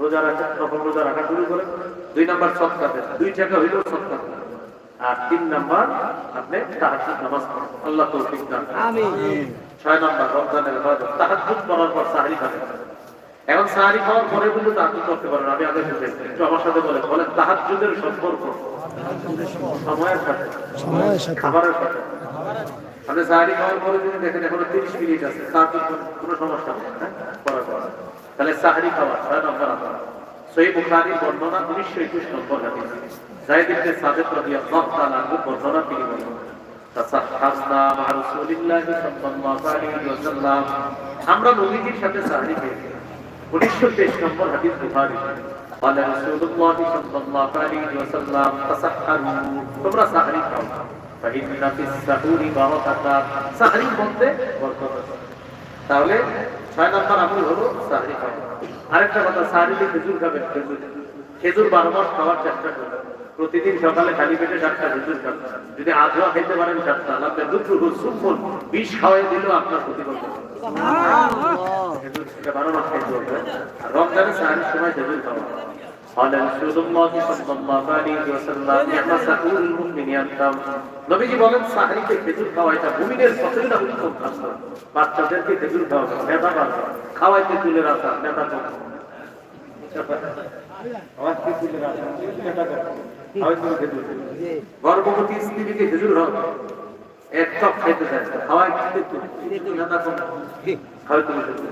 রোজা রাখেন তখন রোজা রাখা শুরু করেন দুই নাম্বার সৎকার দুই টাকা হইলেও সৎকার আর তিন নাম্বার আপনি তাহাজ্জুদ নামাজ পড়েন। আল্লাহ তৌফিক দান আমিন। ছয় নাম্বার রমজানের ইবাদত। তাহাজ্জুদ করার পর সাহরি খাবেন এখন সাহরি খাওয়ার পরে কিন্তু তাহাজ্জুদ করতে পারেন। আমি আগে একটু আমার সাথে বলে বলেন তাহাজ্জুদের সম্পর্ক। সময়ের সাথে। সময়ের সাথে। খাবারের সাথে। আপনি সাহারি খাওয়ার পরে যদি দেখেন এখনও তিরিশ মিনিট আছে তার কোনো- সমস্যা নেই হ্যাঁ? তাহলে সাহারি খাওয়া ছয় নম্বর আপনার সহি বুখারী বর্ণনা উনিশশো একুশ নম্বর হাদিস জায়দ ইবনে সাবিত রাদিয়াল্লাহু তাআলা আনহু বর্ণনা তিনি বলেন তাসাহহাসনা মা রাসূলিল্লাহি সাল্লাল্লাহু আলাইহি ওয়াসাল্লাম আমরা নবীজির সাথে সাহারি খেয়েছি উনিশশো তেইশ নম্বর হাদিস বুখারী قال رسول الله صلى الله عليه وسلم تسحروا তোমরা সাহারি খাও فإن في السحور بركة সাহারির মধ্যে বরকত আছে। তাহলে ছয় নম্বর আমল হলো সাহারি খাওয়া। আরেকটা কথা সাহারিতে খেজুর খাবেন খেজুর। খেজুর বারবার খাওয়ার চেষ্টা করবেন। প্রতিদিন সকালে খালি পেটে সাতটা খেজুর খাবেন। যদি আধোয়া খেতে পারেন সাতটা আপনার দুটো সুফল বিষ খাওয়াই দিলেও আপনার ক্ষতি আর রমজানের সাহারির সময় খেজুর খাওয়া। قال رسول الله صلى الله عليه وسلم نعم سحور المؤمن ينتم নবীজি বলেন সাহারিতে খেজুর খাওয়া এটা মুমিনের সতেরোটা উত্তম কাজ বাচ্চাদেরকে খেজুর খাওয়া মেধা বাড়বে খাওয়াইতে তুলে রাখা মেধা কম খাওয়াইতে তুলে রাখা মেধা কম খাওয়াইতে খেজুর গর্ভবতী স্ত্রীকে খেজুর হবে এক কাপ খাইতে চায় খাওয়াইতে তুলে মেধা কম খাওয়াইতে খেজুর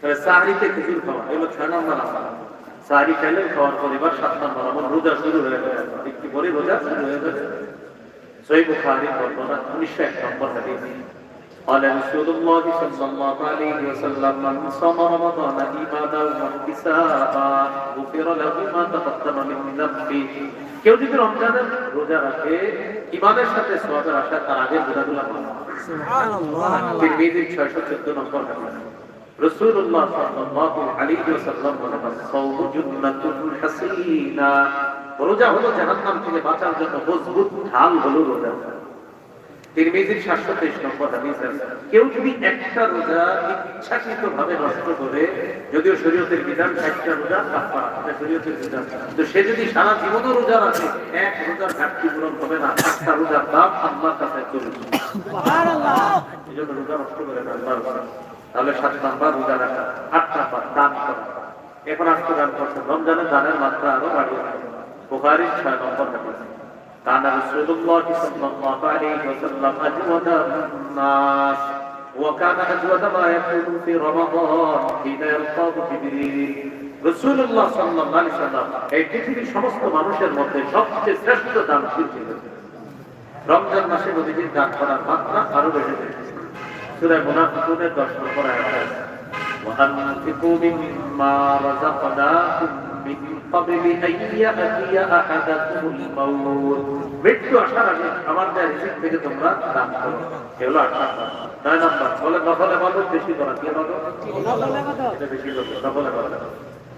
তাহলে সাহারিতে খেজুর খাওয়া এগুলো ছয় নম্বর আমল সাহারি খেলে খাওয়ার পর এবার সাত নম্বর আমল রোজা শুরু হয়ে গেছে একটু পরে রোজা শুরু হয়ে গেছে সহি বুখারী বর্ণনা উনিশশো এক নম্বর হাদিস قال رسول الله صلى الله عليه وسلم من صام رمضان إيمانا واحتسابا غفر له ما تقدم من ذنبه কেউ যদি রমজানের রোজা রাখে ইমানের সাথে সওয়াবের আশা তার আগে রোজাগুলো মাফ সুবহানাল্লাহ তিরমিজির 614 নম্বর হাদিস রাসূলুল্লাহ সাল্লাল্লাহু আলাইহি ওয়াসাল্লাম বলেন সাওমু জুন্নাতুল হাসিনা। রোজা হলো জাহান্নাম থেকে বাঁচার জন্য মজবুত ঢাল হলো রোজা। তিরমিজির 723 নম্বর হাদিস আছে কেউ যদি একটা রোজা নষ্ট করে যদিও শরীয়তের বিধান একটা রোজা কাফারা এটা শরীয়তের বিধান। তো সে যদি সারা জীবনও রোজা রাখে এক রোজার ঘাটতি পূরণ হবে না একটা রোজার দাম আল্লাহর কাছে চলে রোজা নষ্ট করে না আল্লাহর। তাহলে সাত নাম্বার রোজা রাখা আট নাম্বার দান করা এখন আজকে দান করছেন রমজানের দানের মাত্রা আরো বাড়িয়ে দেয় বুখারীর ছয় নম্বর হাদিস কানা রাসূলুল্লাহ সাল্লাল্লাহু আলাইহি ওয়াসাল্লাম আজওয়াদা الناس وكان أجود ما يكون في رمضان حين يلقاه جبريل রাসূলুল্লাহ সাল্লাল্লাহু আলাইহি ওয়াসাল্লাম এই পৃথিবীর সমস্ত মানুষের মধ্যে সবচেয়ে শ্রেষ্ঠ দানশীল ছিলেন রমজান মাসে নদীজির দান করার মাত্রা আরো বেড়ে যায় সূরা মুনাফিকুনের 10 নম্বর আয়াতে আছে وأنفقوا مما رزقناكم من قبل أن يأتي أحدكم الموت মৃত্যু আসার আগে আমার যা রিজিক থেকে তোমরা দান করো এগুলো আট নাম্বার নয় নাম্বার বলে নফল এবাদত বেশি করা কি এবাদত এটা বেশি করো নফল এবাদত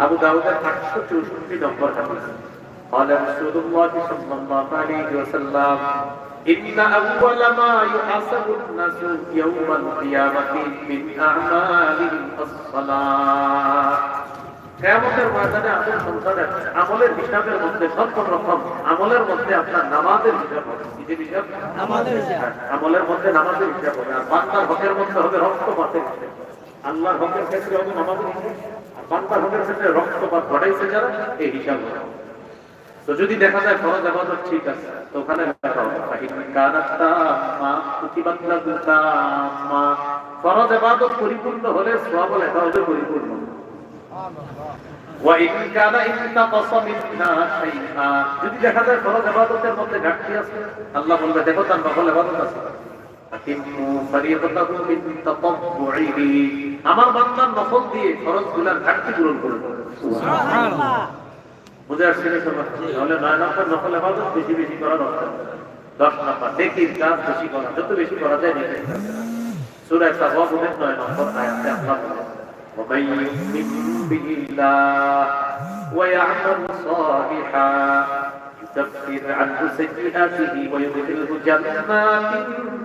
আবু দাউদের আটশো চৌষট্টি নম্বর হাদিস قال رسول الله صلى الله عليه وسلم إن أول ما يحاسب الناس يوم القيامة من أعمالهم الصلاة কেয়ামতের ময়দানে আমল সংসারের আমলের হিসাবের মধ্যে সর্বপ্রথম আমলের মধ্যে আপনার নামাজের হিসাব হবে কি যে হিসাব আমাদের হিসাব। হ্যাঁ, আমলের মধ্যে নামাজের হিসাব হবে আর বান্দার হকের মধ্যে হবে রক্তপাতের হিসাব আল্লাহর হকের ক্ষেত্রে হবে নামাজের হিসাব আর বান্দার হকের ক্ষেত্রে রক্তপাত ঘটাইছে যারা এই হিসাব হবে তো যদি দেখা যায় ফরজ আবাদত ঠিক আছে, তো ওখানে ফরজ আবাদত পরিপূর্ণ হলে পরিপূর্ণ। ঘাটতি আছে, আল্লাহ আমার বান্দার নফল দিয়ে ফরজগুলোর ঘাটতি পূরণ করুন সুবহানাল্লাহ বুঝে আসছে না সবার তাহলে নয় নম্বর নফল ইবাদত বেশি বেশি করা দরকার দশ নম্বর নেকির কাজ বেশি করা যত বেশি করা যায় নেকির কাজ সূরা তাওয়াবুনের নয় নম্বর আয়াতে আল্লাহ বলেন ومن يؤمن بالله ويعمل صالحا يكفر عنه سيئاته ويدخله جنات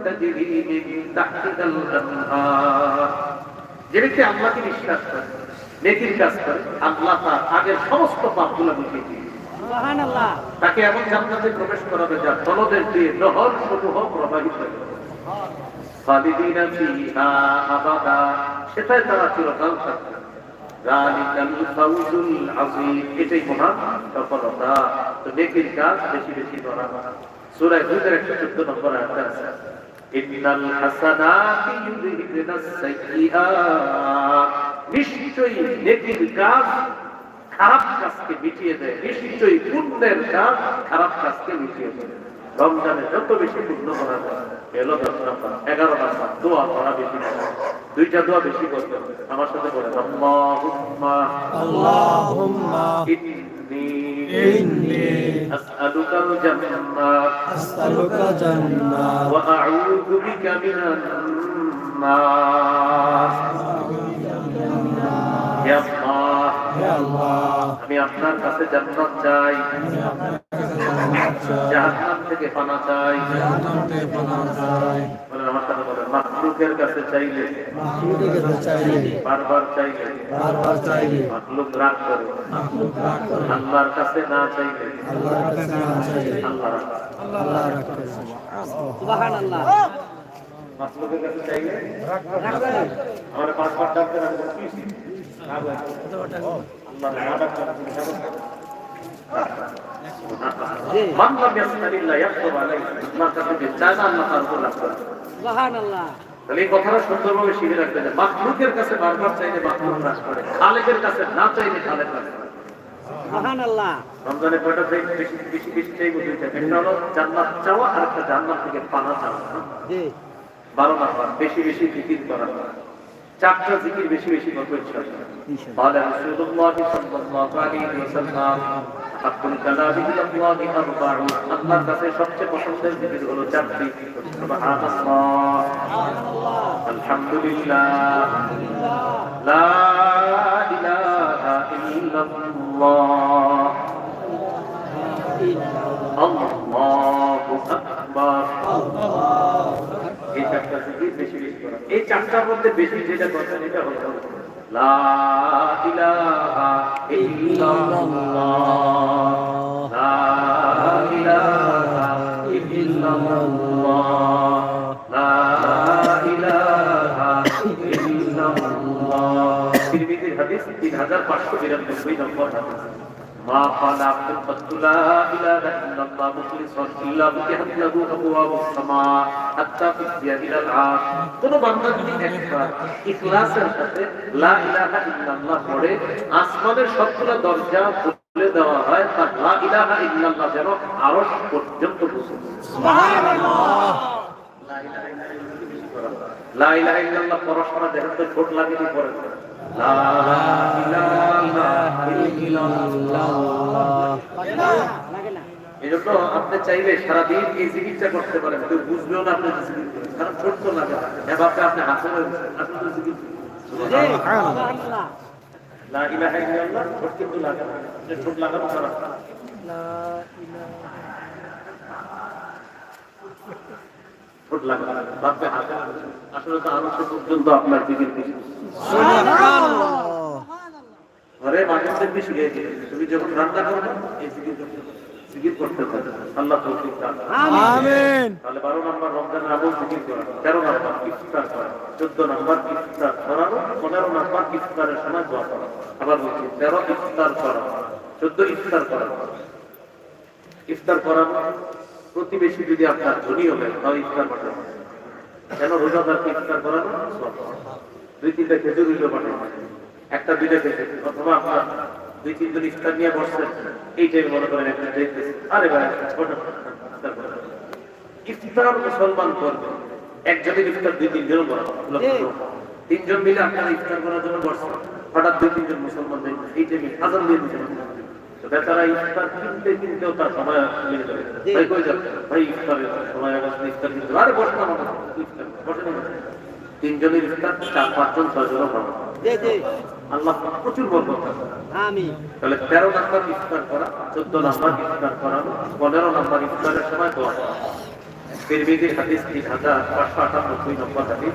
تجري من تحتها الانهار যে ব্যক্তি আল্লাহকে বিশ্বাস করে নেকির কাজ করে আল্লাহ তার আগের সমস্ত পাপগুলো মিটিয়ে দিয়ে তাকে এমন জান্নাতে প্রবেশ করাবে যা তলদের দিয়ে নহর সমূহ প্রবাহিত হবে। খালিদিনা ফিহা আবাদা সেটাই তারা চিরকাল থাকবে। যালিকাল ফাউজুল আযীম এটাই মহান সফলতা। তো নেকির কাজ বেশি বেশি করা সূরা হুদের 114 নম্বর আয়াতে আছে ইন্নাল হাসানাতি ইউযহিবনাস সাইয়্যাত নিশ্চয়ই নেকির কাজ খারাপ কাজকে মিটিয়ে দেয় নিশ্চয়ই পুণ্যের কাজ খারাপ কাজকে মিটিয়ে দেয়। রমজানে যত বেশি পুণ্য করা যায় এলো দশ নম্বর। এগারো নম্বর দোয়া করা বেশি দুইটা দোয়া বেশি করবে আমার সাথে বলে আল্লাহুম্মা আল্লাহুম্মা ইন্নী ইন্নী আসআলুকাল জান্নাত আসআলুকা জান্নাত ওয়া আউযু বিকা হে আল্লাহ। আমি আপনার কাছে জান্নাত চাই। জাহান্নাম থেকে পানা চাই। আমার সাথে বলে মাখলুকের কাছে চাইলে মাহমুদের কাছে চাইলে বারবার চাইলে বারবার চাইলে মাখলুক রাগ করে। আল্লাহর কাছে না চাইলে আল্লাহর কাছে না আল্লাহ রাগ করে। সুবহানাল্লাহ। মাখলুকের কাছে আমি তাহলে এই কথাটা সুন্দরভাবে শিখে রাখতে হবে কাছে বারবার চাইলে করে খালেকের কাছে না চাইলে খালেক করে। কয়টা বেশি বেশি বেশি দুইটা একটা হলো জান্নাত চাওয়া আর একটা জান্নাত থেকে পানা চাওয়া। হ্যাঁ? বারো নাম্বার বেশি বেশি জিকির করা। চারটা জিকির বেশি বেশি করবো ইনশাআল্লাহ قال رسول الله صلى الله عليه وسلم حق الكلام الى الله اربع আল্লাহর কাছে সবচেয়ে পছন্দের জিকির হলো চারটি সুবহানাল্লাহ আলহামদুলিল্লাহ লা ইলাহা ইল্লাল্লাহ বেশি বেশি করা। এই চারটার মধ্যে বেশি যেটা করবেন এটা হলো লা ইলাহা ইল্লাল্লাহ। লা ইলাহা ইল্লাল্লাহ। লা ইলাহা ইল্লাল্লাহ। তিরমিজির হাদিস 3592 নম্বর হাদিস। ما قال عبد قد لا اله الا الله مخلصا الا فتحت له ابواب السماء حتى تفزي الى العرش কোন বান্দা যদি একবার ইখলাসের সাথে লা ইলাহা ইল্লাল্লাহ পড়ে আসমানের সবগুলো দরজা খুলে দেওয়া হয় তার লা ইলাহা ইল্লাল্লাহ যেন আরশ পর্যন্ত পৌঁছে লা ইলাহা ইল্লাল্লাহ পড়াশোনা দেখেন তো ঠোঁট লাগিয়ে পড়ে লা ইলাহা ইল্লাল্লাহ লাগে না এই জন্য আপনি চাইলে সারাদিন এই জিকিরটা করতে পারেন কেউ বুঝবেও না আপনি কারণ ছোট লাগে আপনি হাসে ছোট লাগানো ছোট লাগে ভাববে হাসে আসলে তো আরও পর্যন্ত আপনার জিকির বেশি ঘরে মানুষদের বেশি গিয়ে তুমি যখন রান্না করবে এই জিকির জিকির করতে হবে আল্লাহ তৌফিক দান আমিন। তাহলে বারো নম্বর রমজানের আমল জিকির করা। নম্বর ইফতার করা। চোদ্দ নম্বর ইফতার করানো। পনেরো নম্বর ইফতারের সময় দোয়া করা। আবার বলছি ইফতার করা। ইফতার করা। ইফতার প্রতিবেশী যদি আপনার ধনী হবে তাহলে ইফতার পাঠানো কেন রোজাদারকে ইফতার করানো? দুই তিনটা খেজুর হইলেও পাঠানো একটা দুইটা খেজুর। অথবা আপনার দুই তিনজন ইফতার নিয়ে বসছেন এই টাইমে মনে করেন একটা দেখতেছে আরে ভাই ইফতার মুসলমান করবে। একজনের ইফতার দুই তিনজন তিনজন মিলে আপনারা ইফতার করার জন্য বসছেন। হঠাৎ দুই তিনজন মুসলমান এই টাইমে হাজার দিয়ে দিচ্ছেন বেচারা ইফতার কিনতে কিনতেও তার সময় লেগে যাবে ভাই কই যাবে ভাই ইফতারের সময় আসলে ইফতার কিনতে। আরে বসে না ইফতার বসে না। তিনজনের ইফতার চার পাঁচজন ছয়জন হবে। আল্লাহ প্রচুর বরকত তাহলে তেরো নাম্বার ইফতার করা চোদ্দ নাম্বার ইফতার করা পনেরো নাম্বার ইফতারের সময় দোয়া করা। তিরমিজির হাদিস তিন হাজার পাঁচশো আটানব্বই নম্বর হাদিস।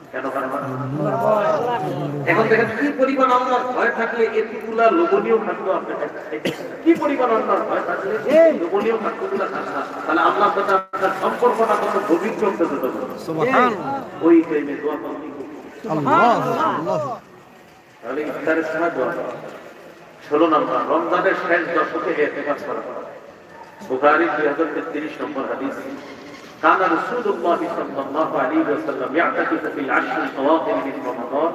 কেন এখন দেখেন কি পরিমাণ আল্লাহর ভয় থাকলে এতগুলা লোভনীয় খাদ্য আপনি কি পরিমাণ আল্লাহর ভয় থাকলে এই লোভনীয় খাদ্যগুলা খান না? তাহলে আল্লাহর সাথে আপনার সম্পর্কটা কত গভীর ওই টাইমে দোয়া করতে আল্লাহ আল্লাহ তাহলে ইফতারের সময় দোয়া ষোলো নম্বর রমজানের শেষ দশকে এতেকাজ করা। বুখারী দুই হাজার তেত্রিশ নম্বর হাদিস। كان رسول الله صلى الله عليه وسلم يعتكف في العشر الأواخر من رمضان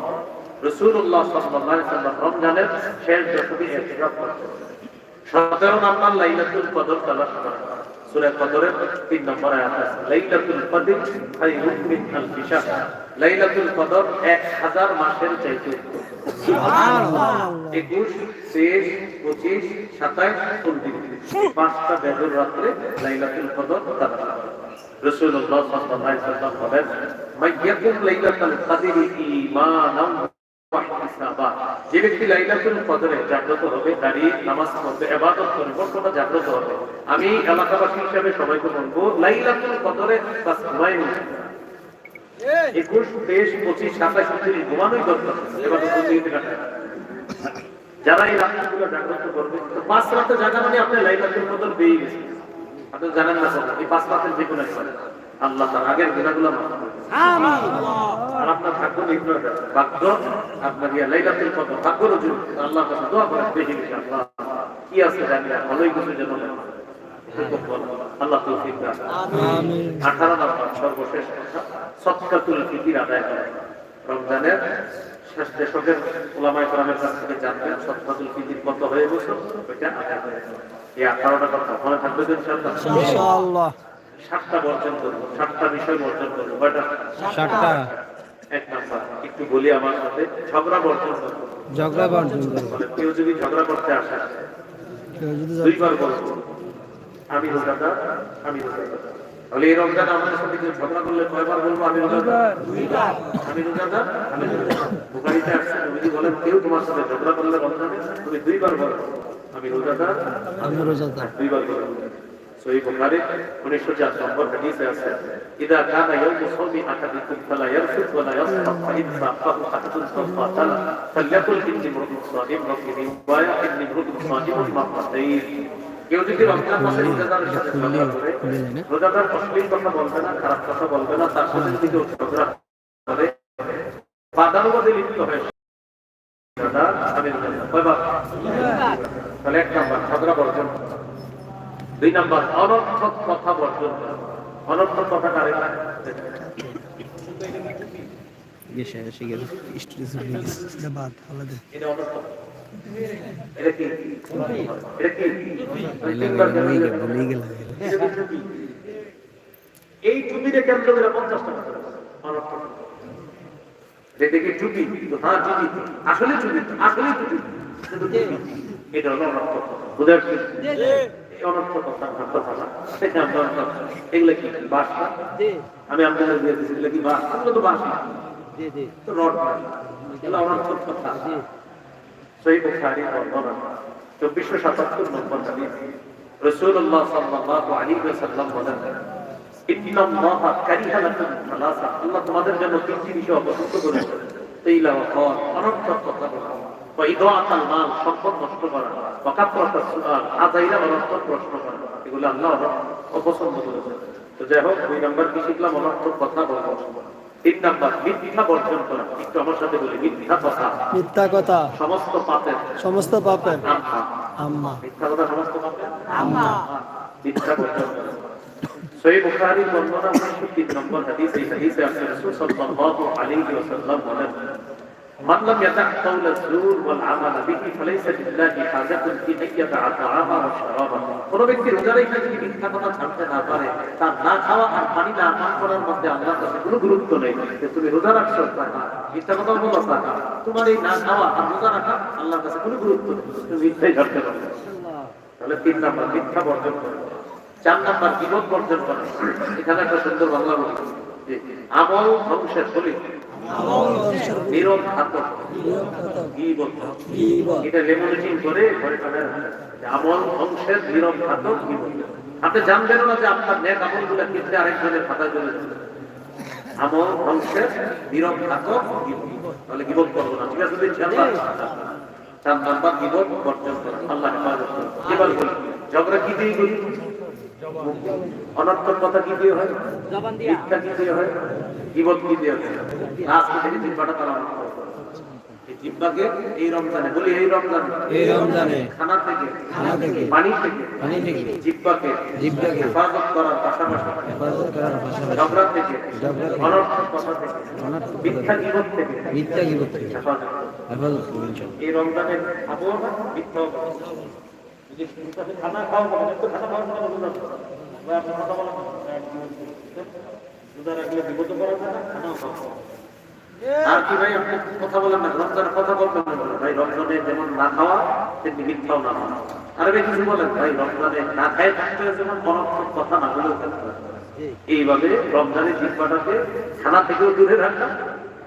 رسول الله صلى الله عليه وسلم রমজানের শেষ দশকে এতেকাজ করতেন সতেরো নম্বর লাইলাতুল কদর তালাশ করা সূরা কদরের তিন নম্বর আয়াত আছে। লাইলাতুল কদর খায়রুম মিন আলফি শাহর লাইলাতুল কদর 1000 মাসের চাইতে উত্তম। একুশ তেইশ পঁচিশ সাতাইশ উনত্রিশ পাঁচটা বেজর রাত্রে লাইলাতুল কদর করা রাসূলুল্লাহ সাল্লাল্লাহু আলাইহি ওয়াসাল্লাম বলেন মাইয়াকুম লাইলাতুল কদরি ঈমানান ওয়া ইহতিসাবা যে ব্যক্তি লাইলাতুল কদরে জাগ্রত হবে দাঁড়িয়ে নামাজ পড়বে ইবাদত করবে বর্তমানে জাগ্রত হবে? আমি এলাকাবাসী হিসেবে সবাইকে বলব লাইলাতুল কদরে বাস ঘুমাই একুশ তেইশ পঁচিশ সাতাশ উনত্রিশ ঘুমানোই দরকার। যারা এই রাত্রিগুলো জাগ্রত করবে পাঁচ রাতে জাগা মানে আপনি লাইলাতুল কদর পেয়ে গেছেন আপনি জানেন না এই পাঁচ রাতের যে কোনো আল্লাহ তার আগের গুণাগুলো মাফ। আর আপনার ভাগ্য ভাগ্য আপনার ইয়া লাইলাতুল কদর ভাগ্য রুজু আল্লাহর কাছে দোয়া করেন বেশি বেশি আল্লাহ। কি আছে জানি না ভালোই কিছু যেন আল্লাহ তৌফিক দান আমিন। নম্বর সর্বশেষ কথা সৎকাতুল ফিকির আদায় করা। রমজানের শেষ দশকের ওলামায় কোরআনের কাছ থেকে জানবেন ফিকির কত হয়ে ওইটা আদায় করে। এই আঠারোটা কথা মনে থাকবে তো ইনশাআল্লাহ? ইনশাআল্লাহ। সাতটা বর্জন করব সাতটা বিষয় বর্জন করব কয়টা? সাতটা। এক নাম্বার একটু বলি আমার সাথে ঝগড়া বর্জন ঝগড়া বন্টন মানে কেউ যদি ঝগড়া করতে আসে দুইবার বলব আমি রোজাদার আমি রোজাদার। তাহলে এই রমজান আমাদের সাথে কেউ ঝগড়া করলে কয়বার বলব আমি রোজাদার আমি রোজাদার আমি রোজাদার। বুখারীতে আসছে নবীজি বলেন কেউ তোমার সাথে ঝগড়া করলে রমজানে তুমি দুইবার বলো আমি রোজাদার আমি রোজাদার। দুইবার বলো। সহি বুখারী 1904 নম্বর হাদিসে আছে, ইদা কানা ইয়াউমু সাওমি আহাদিকুম ফালা ইয়ারফুত ওয়ালা ইয়াসফাহ ফাইন সাফাহু আহাদুন ফাতালা ফালইয়াকুল ইন্নী মুরদুন সাদিম ওয়া ফি রিওয়ায়া ইন্নী মুরদুন তাহলে এক নাম্বার, ঝগড়া বর্জন। দুই নাম্বার অনর্থক কথা বর্জন করা। অনর্থক কথা কারে এটা বাদ আলাদা এটা অনর্থক। এটা কি? এটা কি? তিনবার কেন এটা এই টুপিটা কেন্দ্র করে পঞ্চাশ টাকা। অনর্থক। টুপি? হ্যাঁ টুপি। আসলে টুপি আসলে টুপি। এটা হলো অনর্থক। বুঝতে আমি আপনাদের দিয়ে দিচ্ছি এগুলো কি বাস? এগুলো তো বাস। তো রড এগুলো অনর্থক কথা। সহি বুখারী বর্ণনা চব্বিশশো সাতাত্তর নম্বর হাদিস। রাসূলুল্লাহ সাল্লাল্লাহু আলাইহি ওয়াসাল্লাম বলেন ইন্নাল্লাহ কারিহা লাকুম সালাসা। আল্লাহ তোমাদের জন্য তিনটি বিষয় অপছন্দ করেছে তেইলা ওয়া কল অনর্থক কথা বলা। ওয়া মাল সম্পদ নষ্ট করা ওয়া সুআল আযাইরা অনর্থক প্রশ্ন করা। এগুলো আল্লাহ অপছন্দ করেছে তো যাই হোক দুই নম্বর কি শিখলাম? অনর্থক কথা বলা তিন নম্বর মিথ্যা বর্জন করা। একটু আমার সাথে বলি মিথ্যা কথা। মিথ্যা কথা। সমস্ত পাপের সমস্ত পাপের আম্মা আম্মা। মিথ্যা কথা সমস্ত পাপের? আম্মা। মিথ্যা বর্জন করা। সহি বুখারী বর্ণনা 69 নম্বর হাদিস এই হাদিসে আছে রাসূল সাল্লাল্লাহু আলাইহি ওয়াসাল্লাম বলেন من لم يدع قول الزور والعمل به فليس لله حاجة في أن يدع طعاما وشرابا কোন ব্যক্তি রোজা রেখে যদি মিথ্যা কথা ছাড়তে না পারে তার না খাওয়া আর পানি না পান করার মধ্যে আল্লাহর কাছে কোনো গুরুত্ব নেই যে তুমি রোজা রাখছো টাকা মিথ্যা কথা বলো টাকা তোমার এই না খাওয়া আর রোজা রাখা আল্লাহর কাছে কোনো গুরুত্ব নেই তুমি মিথ্যাই ধরতে পারো তাহলে তিন নাম্বার মিথ্যা বর্জন করে চার নাম্বার বিপদ বর্জন করে এখানে একটা সুন্দর বাংলা বলি যে আমল ধ্বংসের ফলে নীরব ঘাতক এটা লেমোনেটিং করে ঘরে আমল, ধ্বংসের নীরব ঘাতক আপনি জানবেন না যে আপনার নেক আমলগুলো কিন্তু আরেকজনের খাতায় চলে আমল, ধ্বংসের নীরব ঘাতক তাহলে গিবত করব না। ঠিক আছে চার নাম্বার গিবত বর্জন করা। আল্লাহ হেফাজত এবার বলি, ঝগড়া কি দিয়ে অনর্থক কথা কি দিয়ে হয়? মিথ্যা কি দিয়ে হয়? গিবত কি দিয়ে হয়? আজকে থেকে জিব্বাটা তারা জিব্বাকে এই রমজানে বলি এই রমজানে। এই রমজানে। খানা থেকে খানা থেকে, পানি থেকে। পানি থেকে, জিব্বাকে জিহ্বাকে হেফাজত করার পাশাপাশি। হেফাজত করার পাশাপাশি। ঝগড়া থেকে ঝগড়া থেকে, অনর্থক কথা থেকে। অনর্থক মিথ্যা থেকে, মিথ্যা গীবত থেকে। হেফাজত। হেফাজত করবেন এই রমজানের আবহাওয়া মিথ্যা আর কি ভাই, আপনি কথা বলেন না, রমজানের কথা। ভাই, রমজানে যেমন না খাওয়া, তেমনি মিথ্যাও না খাওয়া আর ভাই, কিছু বলেন, ভাই, রমজানে না খায় থাকতে যেমন অনর্থক কথা না বলেও। এইভাবে রমজানের জিব্বাটাকে খানা থেকেও দূরে রাখা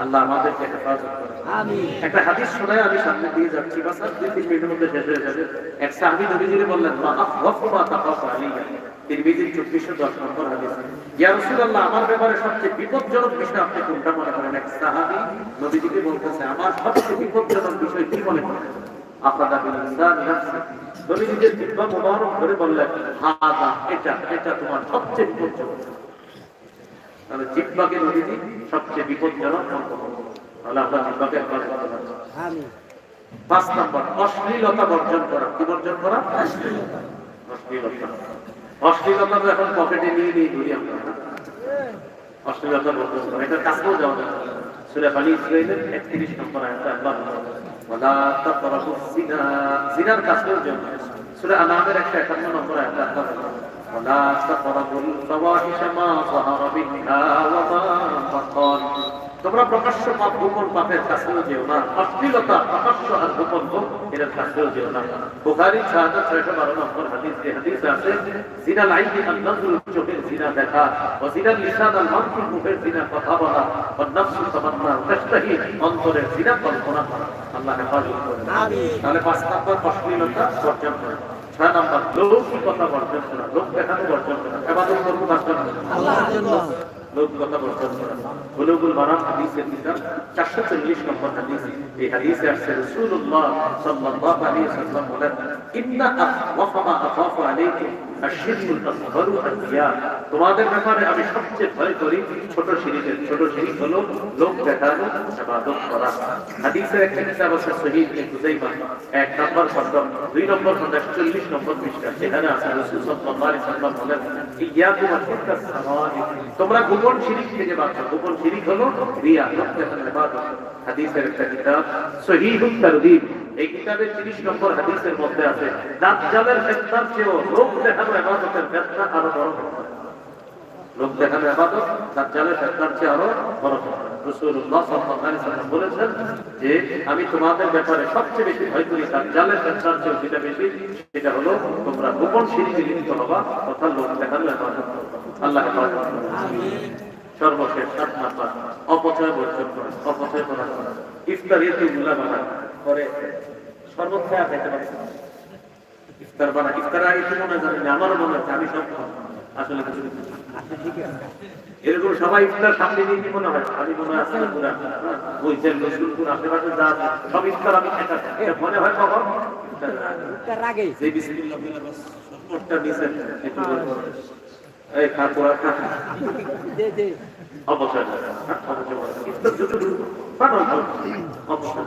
আল্লাহ আমাদেরকে হেফাজত করে একটা হাদিস শোনায় আমি সামনে দিয়ে যাচ্ছি বাস আর দুই তিন মিনিটের মধ্যে শেষ হয়ে যাবে। এক সাহাবী নবীজিরে বললেন মা আফওয়াফু মা তাকাফু আলাইয়া। তিরমিজির 2410 নম্বর হাদিস ইয়া রাসূলুল্লাহ আমার ব্যাপারে সবচেয়ে বিপজ্জনক বিষয় আপনি কোনটা মনে করেন? এক সাহাবী নবীজিকে বলতেছে আমার সবচেয়ে বিপজ্জনক বিষয় কি মনে করেন? আফাদা বিল ইনসান নাফসি নবীজির জিহ্বা মোবারক ধরে বললেন হাদা এটা এটা তোমার সবচেয়ে বিপজ্জনক। তাহলে জিহ্বাকে নবীজি সবচেয়ে বিপজ্জনক তাহলে আমরা আমিন পাঁচ নম্বর অশ্লীলতা বর্জন করা। কি বর্জন করা? অশ্লীলতা। অশ্লীলতা। তো এখন পকেটে নিয়ে নিয়ে ঘুরি আমরা অশ্লীলতা বর্জন করা। এটা কাছেও যাওয়া যায়। সুরে বানি ইসরাইলের একত্রিশ নম্বর আয়াতে আল্লাহ ওয়ালা তাকরাবু জিনা জিনার কাছেও যায়। সুরে আনামের একশো একান্ন নম্বর আয়াতে আল্লাহ তাকরাবুল ফাওয়াহিশা মা যাহারা মিনহা ওয়া মা বাতান তোমরা প্রকাশ্য পাপ গোপন পাপের কাছেও যেও না। অশ্লীলতা প্রকাশ্য আর গোপন হোক এর কাছেও যেও না। বুখারী হাজার ছয়শো বারো নম্বর হাদিস যে হাদিস আছে জিনা লাইহি আন্নাজুল চোখের জিনা দেখা ও জিনা লিসান আল মানফি মুখের জিনা কথা বলা ও নফসু তামান্না তাশতাহি অন্তরের জিনা কল্পনা করা। আল্লাহ হেফাজত করেন তাহলে পাঁচ নম্বর অশ্লীলতা বর্জন করে ছয় নম্বর লৌকিকতা বর্জন করা লোক দেখানো বর্জন করা এবাদত করব তার জন্য আল্লাহর জন্য লোক কথা বর্জন করা বুলুগুল মারাম হাদিসের কিতাব 440 নম্বর হাদিস। এই হাদিসে আসছে তোমাদের ব্যাপারে আমি সবচেয়ে ভয় করি, ছোট শিরিকের ছোট শিরিক হলো লোক দেখানো করা। হাদিসের একটা কিতাব আছে ইবনে হুযাইফা এক নম্বর খণ্ড, দুই নম্বর 41 নম্বর পৃষ্ঠা সেখানে আছে রাসূল বলেন তোমরা গোপন শিরিক থেকে বাঁচো গোপন শিরিক হলো রিয়া লোক দেখানো হাদিসের একটা কিতাব তারদীব এই কিতাবের 30 নম্বর হাদিসের মধ্যে আছে, দাজ্জালের ফিতনার চেয়েও লোক দেখানো ইবাদতের ফিতনা আরও বড় লোক দেখানো ইবাদত দাজ্জালের ফিতনার চেয়ে আরও বড় সেটা হলো তোমরা গোপন অপচয় বর্জন করা করে খাওয়া খাইতে পারে ইফতার বানা ইফতার আগে কি মনে জানি না মনে হচ্ছে আমি সব আসলে কিছু এরকম সবাই ইফতার সামনে দিয়ে কি মনে হয়? আমি মনে আসলে পুরা বইছেন রসুলপুর আশেপাশে যা সব ইফতার আমি এটা মনে হয় কখন? ইফতারের আগে। যে বিসমিল্লাহ বলে বাস ওটা নিছেন একটু এই খা তোরা খা। যে যে অবসর। অবসর।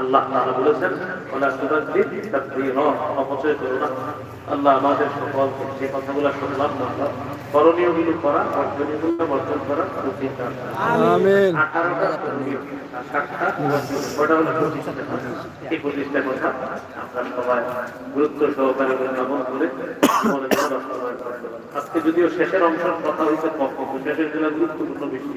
আল্লাহ তাআলা বলেছেন তাকবীরা অপচয় করো না। আল্লাহ আমাদের সকল যে কথাগুলো শুনলাম আমরা করণীয়গুলো করা বর্জনীয়গুলো বর্জন করা আমিন। করণীয়। ওটা হলো প্রতিষ্ঠা এই প্রতিষ্ঠা কথা আমরা সবাই গুরুত্ব সহকারে অনুধাবন করে। আজকে যদিও শেষের অংশের কথা হয়েছে কম শেষেরগুলো গুরুত্বপূর্ণ বিষয়।